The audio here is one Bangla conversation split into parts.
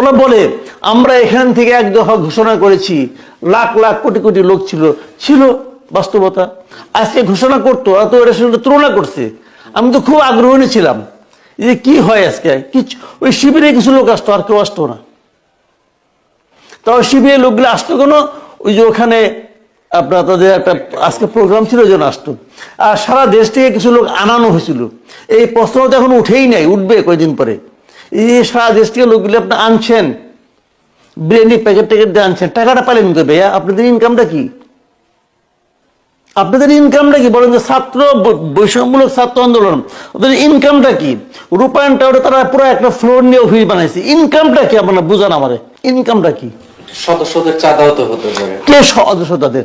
ওরা বলে, আমরা এখান থেকে এক দফা ঘোষণা করেছি, লাখ লাখ কোটি কোটি লোক ছিল ছিল বাস্তবতা। আজকে ঘোষণা করতো, ওরা তো এটার সঙ্গে তুলনা করছে। আমি তো খুব আগ্রহী ছিলাম যে কি হয় আজকে। কিছু, ওই শিবিরে কিছু লোক আসতো, আর কেউ আসতো না। তাও শিবিরে লোকগুলো আসতো কেন? ওই যে ওখানে আপনার তাদের একটা, আজকে প্রোগ্রাম ছিল জন্য আসতো। আর সারা দেশ থেকে কিছু লোক আনানো হয়েছিল। এই প্রশ্ন তো এখন উঠেই নাই, উঠবে কয়দিন পরে। এই সারা দেশ থেকে লোকগুলো আপনি আনছেন। বিরিয়ানি প্যাকেট ট্যাকেট দিয়ে আনছেন। টাকাটা পালেন তো ভাইয়া? আপনাদের ইনকামটা কি? আপনাদের ইনকামটা কি? বলেন যে ছাত্র বৈষম্যমূলক ছাত্র আন্দোলন। ওদের ইনকামটা কি? রূপায়ণ টাওয়ারে তারা পুরো একটা ফ্লোর নিয়ে অফিস বানাইছে। ইনকামটা কি আপনারা বুঝান আমারে? ইনকামটা কি? সদস্যদের চাঁদাও তো হতে পারে। কে সদস্য তাদের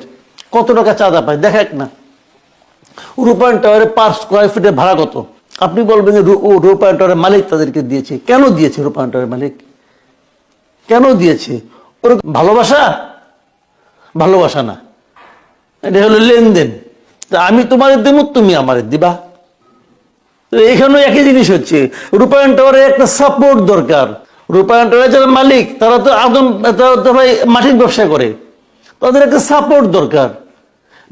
কত টাকা চাঁদা পায়? দেখাক না। রূপায়ণ টাওয়ারে পার স্কোয়ার ফিটের ভাড়া কত? আপনি বলবেন যে রূ- ও রূপায়ণ টাওয়ারের মালিক তাদেরকে দিয়েছে। কেন দিয়েছে রূপায়ণ টাওয়ারের মালিক? কেন দিয়েছে? ওর ভালোবাসা? ভালোবাসা না। এটা হলো লেনদেন। তা আমি তোমাদের দেবো, তুমি আমাদের দিবা। এখানেও একই জিনিস হচ্ছে। রূপায়ণ টাওয়ারে একটা সাপোর্ট দরকার। রূপায়ণ টাওয়ারের যারা মালিক, তারা তো আদম তারা তো ভাই মাটির ব্যবসা করে। তাদের একটা সাপোর্ট দরকার।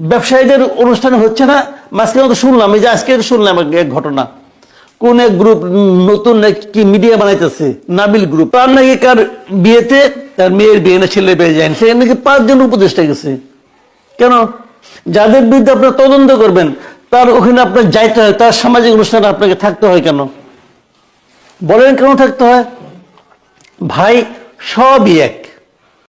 ব্যবসায়ীদের অনুষ্ঠান হচ্ছে না? মাঝখানে তো শুনলাম, এই যে আজকে শুনলাম এক ঘটনা। কোন এক গ্রুপ নতুন কি মিডিয়া বানাইতেছে? নাবিল গ্রুপ তার নাকি কার বিয়েতে, তার মেয়ের বিয়ে না ছেলে বিয়ে যায় সেখানে নাকি পাঁচজন উপদেষ্টা গেছে। কেন? যাদের বিরুদ্ধে আপনার তদন্ত করবেন, তার ওখানে আপনার যাইতে হয়, তার সামাজিক অনুষ্ঠানে আপনাকে থাকতে হয় কেন? বলেন কেন থাকতে হয়? ভাই, সবই এক।